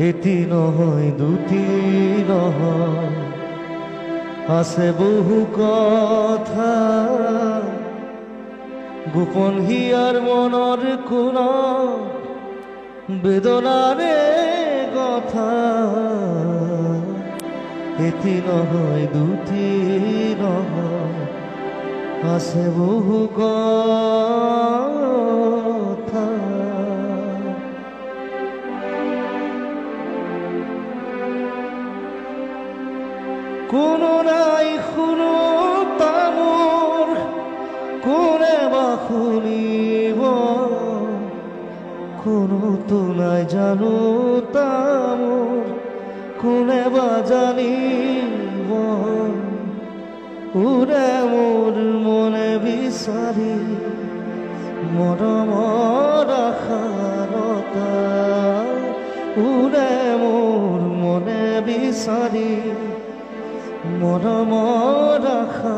এটি নহয় দুটি নহয় আছে বহু কথা। গোপন হিয়ার মনৰ কোন বেদনাৰে কথা। এটি নহয় দুটি নহয় আছে বহু কথা। কোনো নাই শুনো তামোর কোনে বা শুনিব কোনো তো নাই জানো তামোর, কোনে বা জানিব? উৰে মোৰ মনে বিচাৰি মৰমৰ আশাৰতা উৰে মোৰ মনে বিচাৰি মরম রাখা